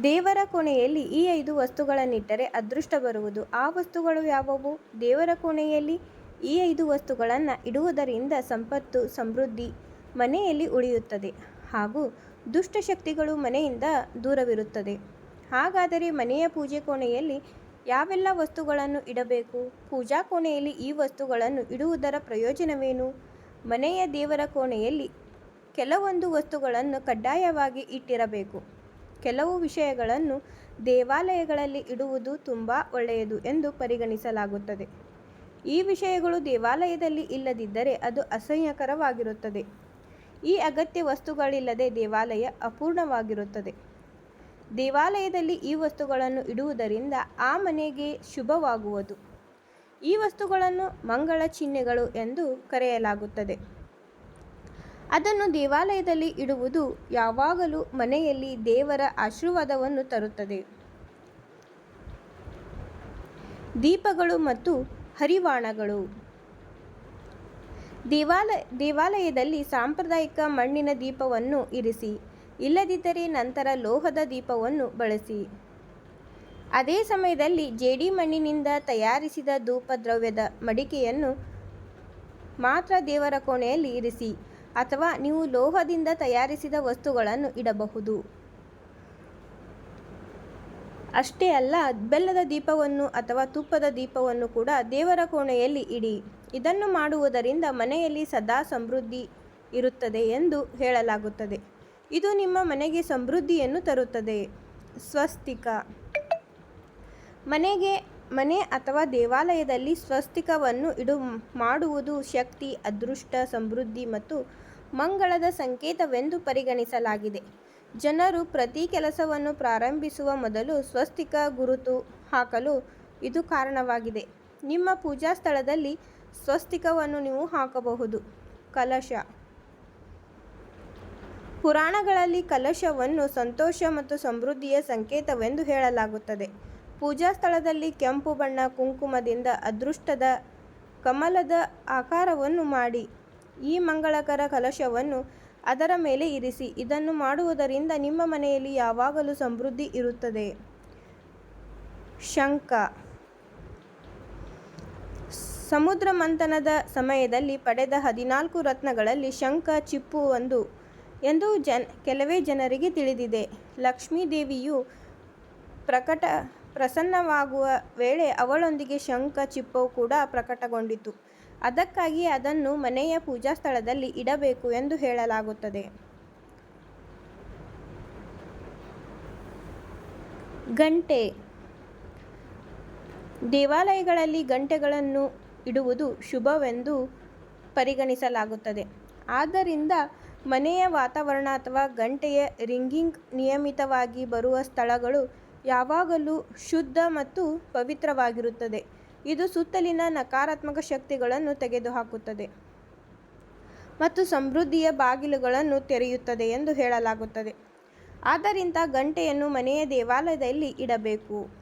ದೇವರ ಕೋಣೆಯಲ್ಲಿ ಈ ಐದು ವಸ್ತುಗಳನ್ನಿಟ್ಟರೆ ಅದೃಷ್ಟ ಬರುವುದು. ಆ ವಸ್ತುಗಳು ಯಾವುವು? ದೇವರ ಕೋಣೆಯಲ್ಲಿ ಈ ಐದು ವಸ್ತುಗಳನ್ನು ಇಡುವುದರಿಂದ ಸಂಪತ್ತು, ಸಮೃದ್ಧಿ ಮನೆಯಲ್ಲಿ ಉಳಿಯುತ್ತದೆ ಹಾಗೂ ದುಷ್ಟಶಕ್ತಿಗಳು ಮನೆಯಿಂದ ದೂರವಿರುತ್ತದೆ. ಹಾಗಾದರೆ ಮನೆಯ ಪೂಜೆ ಕೋಣೆಯಲ್ಲಿ ಯಾವೆಲ್ಲ ವಸ್ತುಗಳನ್ನು ಇಡಬೇಕು? ಪೂಜಾ ಕೋಣೆಯಲ್ಲಿ ಈ ವಸ್ತುಗಳನ್ನು ಇಡುವುದರ ಪ್ರಯೋಜನವೇನು? ಮನೆಯ ದೇವರ ಕೋಣೆಯಲ್ಲಿ ಕೆಲವೊಂದು ವಸ್ತುಗಳನ್ನು ಕಡ್ಡಾಯವಾಗಿ ಇಟ್ಟಿರಬೇಕು. ಕೆಲವು ವಿಷಯಗಳನ್ನು ದೇವಾಲಯಗಳಲ್ಲಿ ಇಡುವುದು ತುಂಬ ಒಳ್ಳೆಯದು ಎಂದು ಪರಿಗಣಿಸಲಾಗುತ್ತದೆ. ಈ ವಿಷಯಗಳು ದೇವಾಲಯದಲ್ಲಿ ಇಲ್ಲದಿದ್ದರೆ ಅದು ಅಸಹ್ಯಕರವಾಗಿರುತ್ತದೆ. ಈ ಅಗತ್ಯ ವಸ್ತುಗಳಿಲ್ಲದೆ ದೇವಾಲಯ ಅಪೂರ್ಣವಾಗಿರುತ್ತದೆ. ದೇವಾಲಯದಲ್ಲಿ ಈ ವಸ್ತುಗಳನ್ನು ಇಡುವುದರಿಂದ ಆ ಮನೆಗೆ ಶುಭವಾಗುವುದು. ಈ ವಸ್ತುಗಳನ್ನು ಮಂಗಳ ಚಿಹ್ನೆಗಳು ಎಂದು ಕರೆಯಲಾಗುತ್ತದೆ. ಅದನ್ನು ದೇವಾಲಯದಲ್ಲಿ ಇಡುವುದು ಯಾವಾಗಲೂ ಮನೆಯಲ್ಲಿ ದೇವರ ಆಶೀರ್ವಾದವನ್ನು ತರುತ್ತದೆ. ದೀಪಗಳು ಮತ್ತು ಹರಿವಾಣಗಳು. ದೇವಾಲಯ ದೇವಾಲಯದಲ್ಲಿ ಸಾಂಪ್ರದಾಯಿಕ ಮಣ್ಣಿನ ದೀಪವನ್ನು ಇರಿಸಿ, ಇಲ್ಲದಿದ್ದರೆ ನಂತರ ಲೋಹದ ದೀಪವನ್ನು ಬಳಸಿ. ಅದೇ ಸಮಯದಲ್ಲಿ ಜೇಡಿ ಮಣ್ಣಿನಿಂದ ತಯಾರಿಸಿದ ಧೂಪ ದ್ರವ್ಯದ ಮಡಿಕೆಯನ್ನು ಮಾತ್ರ ದೇವರ ಕೋಣೆಯಲ್ಲಿ ಇರಿಸಿ ಅಥವಾ ನೀವು ಲೋಹದಿಂದ ತಯಾರಿಸಿದ ವಸ್ತುಗಳನ್ನು ಇಡಬಹುದು. ಅಷ್ಟೇ ಅಲ್ಲ, ಬೆಲ್ಲದ ದೀಪವನ್ನು ಅಥವಾ ತುಪ್ಪದ ದೀಪವನ್ನು ಕೂಡ ದೇವರ ಕೋಣೆಯಲ್ಲಿ ಇಡಿ. ಇದನ್ನು ಮಾಡುವುದರಿಂದ ಮನೆಯಲ್ಲಿ ಸದಾ ಸಮೃದ್ಧಿ ಇರುತ್ತದೆ ಎಂದು ಹೇಳಲಾಗುತ್ತದೆ. ಇದು ನಿಮ್ಮ ಮನೆಗೆ ಸಮೃದ್ಧಿಯನ್ನು ತರುತ್ತದೆ. ಸ್ವಸ್ತಿಕ. ಮನೆಗೆ ಮನೆ ಅಥವಾ ದೇವಾಲಯದಲ್ಲಿ ಸ್ವಸ್ತಿಕವನ್ನು ಇಡು ಮಾಡುವುದು ಶಕ್ತಿ, ಅದೃಷ್ಟ, ಸಮೃದ್ಧಿ ಮತ್ತು ಮಂಗಳದ ಸಂಕೇತವೆಂದು ಪರಿಗಣಿಸಲಾಗಿದೆ. ಜನರು ಪ್ರತಿ ಕೆಲಸವನ್ನು ಪ್ರಾರಂಭಿಸುವ ಮೊದಲು ಸ್ವಸ್ತಿಕ ಗುರುತು ಹಾಕಲು ಇದು ಕಾರಣವಾಗಿದೆ. ನಿಮ್ಮ ಪೂಜಾ ಸ್ಥಳದಲ್ಲಿ ಸ್ವಸ್ತಿಕವನ್ನು ನೀವು ಹಾಕಬಹುದು. ಕಲಶ. ಪುರಾಣಗಳಲ್ಲಿ ಕಲಶವನ್ನು ಸಂತೋಷ ಮತ್ತು ಸಮೃದ್ಧಿಯ ಸಂಕೇತವೆಂದು ಹೇಳಲಾಗುತ್ತದೆ. ಪೂಜಾ ಸ್ಥಳದಲ್ಲಿ ಕೆಂಪು ಬಣ್ಣ ಕುಂಕುಮದಿಂದ ಅದೃಷ್ಟದ ಕಮಲದ ಆಕಾರವನ್ನು ಮಾಡಿ ಈ ಮಂಗಳಕರ ಕಲಶವನ್ನು ಅದರ ಮೇಲೆ ಇರಿಸಿ, ಇದನ್ನು ಮಾಡುವುದರಿಂದ ನಿಮ್ಮ ಮನೆಯಲ್ಲಿ ಯಾವಾಗಲೂ ಸಮೃದ್ಧಿ ಇರುತ್ತದೆ. ಶಂಖ ಸಮುದ್ರ ಮಂಥನದ ಸಮಯದಲ್ಲಿ ಪಡೆದ ಹದಿನಾಲ್ಕು ರತ್ನಗಳಲ್ಲಿ ಶಂಖ ಚಿಪ್ಪು ಒಂದು ಎಂದು ಜನ್, ಕೆಲವೇ ಜನರಿಗೆ ತಿಳಿದಿದೆ. ಲಕ್ಷ್ಮೀದೇವಿಯು ಪ್ರಕಟ ಪ್ರಸನ್ನವಾಗುವ ವೇಳೆ ಅವಳೊಂದಿಗೆ ಶಂಖ ಚಿಪ್ಪವು ಕೂಡ ಪ್ರಕಟಗೊಂಡಿತು. ಅದಕ್ಕಾಗಿ ಅದನ್ನು ಮನೆಯ ಪೂಜಾ ಸ್ಥಳದಲ್ಲಿ ಇಡಬೇಕು ಎಂದು ಹೇಳಲಾಗುತ್ತದೆ. ಗಂಟೆ. ದೇವಾಲಯಗಳಲ್ಲಿ ಗಂಟೆಗಳನ್ನು ಇಡುವುದು ಶುಭವೆಂದು ಪರಿಗಣಿಸಲಾಗುತ್ತದೆ. ಆದ್ದರಿಂದ ಮನೆಯ ವಾತಾವರಣ ಅಥವಾ ಗಂಟೆಯ ರಿಂಗಿಂಗ್ ನಿಯಮಿತವಾಗಿ ಬರುವ ಸ್ಥಳಗಳು ಯಾವಾಗಲೂ ಶುದ್ಧ ಮತ್ತು ಪವಿತ್ರವಾಗಿರುತ್ತದೆ. ಇದು ಸುತ್ತಲಿನ ನಕಾರಾತ್ಮಕ ಶಕ್ತಿಗಳನ್ನು ತೆಗೆದುಹಾಕುತ್ತದೆ ಮತ್ತು ಸಮೃದ್ಧಿಯ ಬಾಗಿಲುಗಳನ್ನು ತೆರೆಯುತ್ತದೆ ಎಂದು ಹೇಳಲಾಗುತ್ತದೆ. ಆದ್ದರಿಂದ ಗಂಟೆಯನ್ನು ಮನೆಯ ದೇವಾಲಯದಲ್ಲಿ ಇಡಬೇಕು.